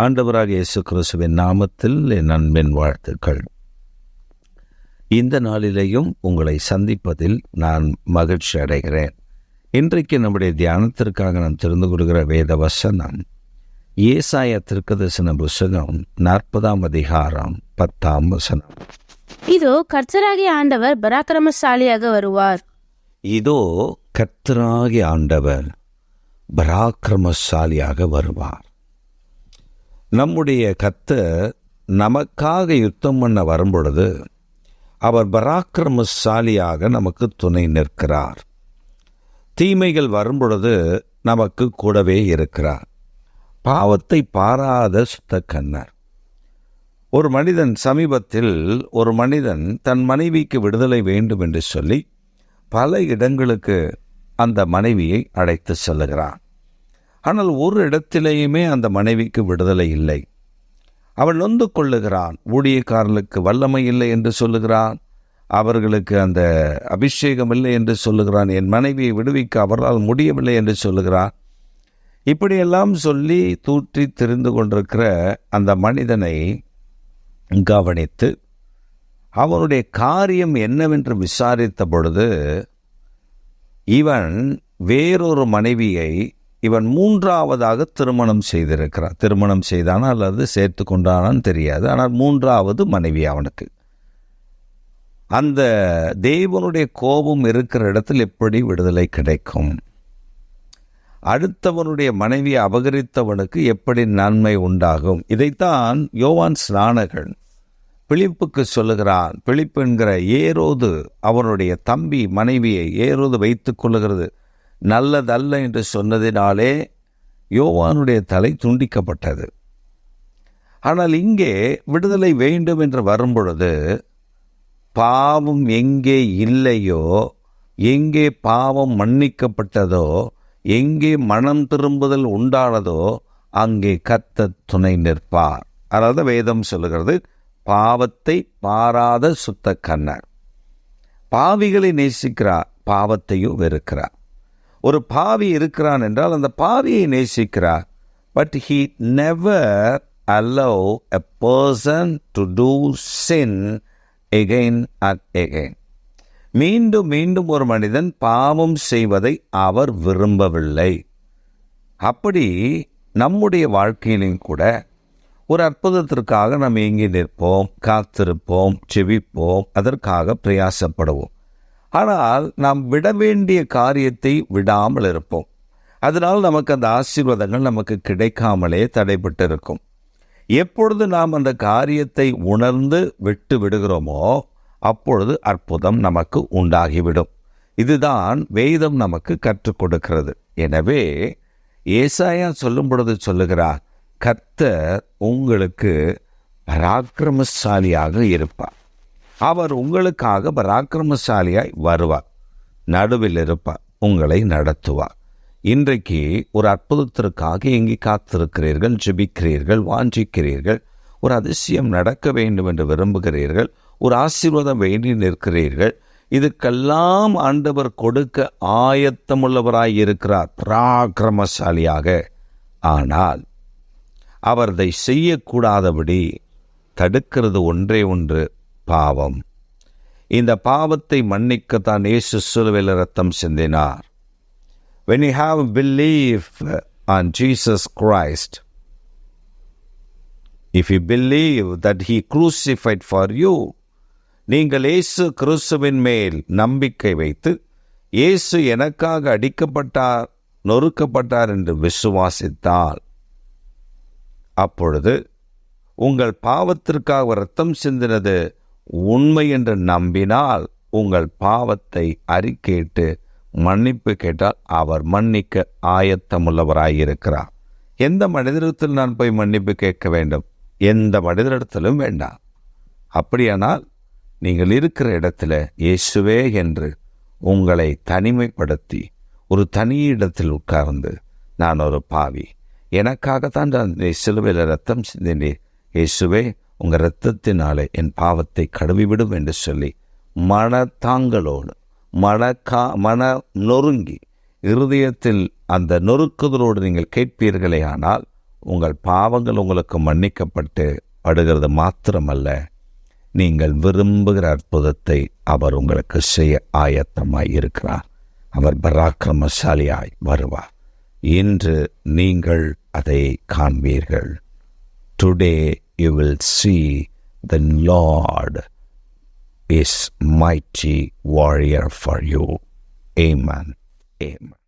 ஆண்டவராக இயேசு கிறிஸ்துவின் நாமத்தில் என் அன்பின் வாழ்த்துக்கள். இந்த நாளிலேயும் உங்களை சந்திப்பதில் நான் மகிழ்ச்சி அடைகிறேன். இன்றைக்கு நம்முடைய தியானத்திற்காக நாம் தெரிந்து கொள்கிற வேத வசனம் ஏசாய திருக்கதர்சன புஸ்தகம் நாற்பதாம் அதிகாரம் பத்தாம் வசனம். இதோ கர்த்தராகிய ஆண்டவர் பராக்கிரமசாலியாக வருவார். இதோ கர்த்தராகிய ஆண்டவர் பராக்கிரமசாலியாக வருவார். நம்முடைய கர்த்தர் நமக்காக யுத்தம் பண்ண வரும்பொழுது அவர் பராக்கிரமசாலியாக நமக்கு துணை நிற்கிறார். தீமைகள் வரும்பொழுது நமக்கு கூடவே இருக்கிறார். பாவத்தை பாராத சுத்த கண்ணர் ஒரு மனிதன் சமீபத்தில் ஒரு மனிதன் தன் மனைவிக்கு விடுதலை வேண்டும் என்று சொல்லி பல இடங்களுக்கு அந்த மனைவியை அழைத்து செல்லுகிறான். ஆனால் ஒரு இடத்திலேயுமே அந்த மனைவிக்கு விடுதலை இல்லை. அவன் நொந்து கொள்ளுகிறான். ஊழியக்காரர்களுக்கு வல்லமை இல்லை என்று சொல்லுகிறான். அவர்களுக்கு அந்த அபிஷேகம் இல்லை என்று சொல்லுகிறான். என் மனைவியை விடுவிக்க அவரால் முடியவில்லை என்று சொல்லுகிறான். இப்படியெல்லாம் சொல்லி தூற்றி தெரிந்து கொண்டிருக்கிற அந்த மனிதனை கவனித்து அவனுடைய காரியம் என்னவென்று விசாரித்த பொழுது இவன் வேறொரு மனைவியை இவன் மூன்றாவதாக திருமணம் செய்திருக்கிறான். திருமணம் செய்தானா அல்லது சேர்த்து கொண்டானான்னு தெரியாது. ஆனால் மூன்றாவது மனைவி அவனுக்கு. அந்த தேவனுடைய கோபம் இருக்கிற இடத்தில் எப்படி விடுதலை கிடைக்கும்? அடுத்தவனுடைய மனைவியை அபகரித்தவனுக்கு எப்படி நன்மை உண்டாகும்? இதைத்தான் யோவான் ஸ்நானகன் பிழிப்புக்கு சொல்லுகிறான். பிழிப்பு என்கிற ஏரோது அவனுடைய தம்பி மனைவியை ஏரோது வைத்துக் கொள்ளுகிறது. நல்லதல்ல என்று சொன்னதினாலே யோவானுடைய தலை துண்டிக்கப்பட்டது. ஆனால் இங்கே விடுதலை வேண்டும் என்று வரும்பொழுது பாவம் எங்கே இல்லையோ எங்கே பாவம் மன்னிக்கப்பட்டதோ எங்கே மனம் திரும்புதல் உண்டானதோ அங்கே கத்த துணை நிற்பார். அதாவது வேதம் சொல்லுகிறது பாவத்தை பாராத சுத்த கண்ணர் பாவிகளை நேசிக்கிறார் பாவத்தையும் வெறுக்கிறார். ஒரு பாவி இருக்கிறான் என்றால் அந்த பாவியை நேசிக்கிறார். But he never allow a person to do sin again at again மீண்டும் மீண்டும் ஒரு மனிதன் பாவம் செய்வதை அவர் விரும்பவில்லை. அப்படி நம்முடைய வாழ்க்கையிலும் கூட ஒரு அற்புதத்திற்காக நாம் இயங்கி நிற்போம் காத்திருப்போம் செவிப்போம் அதற்காக பிரயாசப்படுவோம். ஆனால் நாம் விட வேண்டிய காரியத்தை விடாமல் இருப்போம். அதனால் நமக்கு அந்த ஆசீர்வாதங்கள் நமக்கு கிடைக்காமலே தடைபட்டு இருக்கும் எப்பொழுது நாம் அந்த காரியத்தை உணர்ந்து விட்டு விடுகிறோமோ அப்பொழுது அற்புதம் நமக்கு உண்டாகிவிடும். இதுதான் வேதம் நமக்கு கற்றுக் கொடுக்கிறது. எனவே ஏசாயா சொல்லும் பொழுது சொல்லுகிறார் கர்த்தர் உங்களுக்கு பராக்கிரமசாலியாக இருப்பார். அவர் உங்களுக்காக பராக்கிரமசாலியாய் வருவார். நடுவில் இருப்பார். உங்களை நடத்துவார். இன்றைக்கு ஒரு அற்புதத்திற்காக எங்கே காத்திருக்கிறீர்கள் ஜெபிக்கிறீர்கள் வாஞ்சிக்கிறீர்கள் ஒரு அதிசயம் நடக்க வேண்டும் என்று விரும்புகிறீர்கள் ஒரு ஆசீர்வாதம் வேண்டி நிற்கிறீர்கள். இதுக்கெல்லாம் ஆண்டவர் கொடுக்க ஆயத்தமுள்ளவராய் இருக்கிறார். பராக்கிரமசாலியாக. ஆனால் அவர் அதை செய்யக்கூடாதபடி தடுக்கிறது ஒன்றே ஒன்று. பாவம். இந்த பாவத்தை மன்னிக்கத்தான் இயேசு சிலுவையில் ரத்தம் சிந்தினார். When you have believe on Jesus Christ if you believe that he crucified for you நீங்கள் இயேசு கிறிஸ்துவின் மேல் நம்பிக்கை வைத்து இயேசு எனக்காக அடிக்கப்பட்டார் நொறுக்கப்பட்டார் என்று விசுவாசித்தால் அப்பொழுது உங்கள் பாவத்திற்காக ரத்தம் சிந்தினது உண்மை என்று நம்பினால் உங்கள் பாவத்தை அறிக்கையிட்டு மன்னிப்பு கேட்டால் அவர் மன்னிக்க ஆயத்தமுள்ளவராயிருக்கிறார். எந்த மனிதரிடத்தில் நான் போய் மன்னிப்பு கேட்க வேண்டும்? எந்த மனிதரிடத்திலும் வேண்டாம். அப்படியானால் நீங்கள் இருக்கிற இடத்துல இயேசுவே என்று உங்களை தனிமைப்படுத்தி ஒரு தனி இடத்தில் உட்கார்ந்து நான் ஒரு பாவி. எனக்காகத்தான் நான் சிலுவையில் ரத்தம் சிந்தினேன். இயேசுவே உங்கள் இரத்தத்தினாலே என் பாவத்தை கழுவிவிடும் என்று சொல்லி மனத்தாங்களோடு மனக்கா மன நொறுங்கி இருதயத்தில் அந்த நொறுக்குதலோடு நீங்கள் கேட்பீர்களே ஆனால் உங்கள் பாவங்கள் உங்களுக்கு மன்னிக்கப்பட்டு படுகிறது மாத்திரமல்ல. நீங்கள் விரும்புகிற அற்புதத்தை அவர் உங்களுக்கு செய்ய ஆயத்தமாய் இருக்கிறார். அவர் பராக்கிரமசாலியாய் வருவார். இன்று நீங்கள் அதை காண்பீர்கள். Today you will see the Lord is mighty warrior for you. Amen. Amen.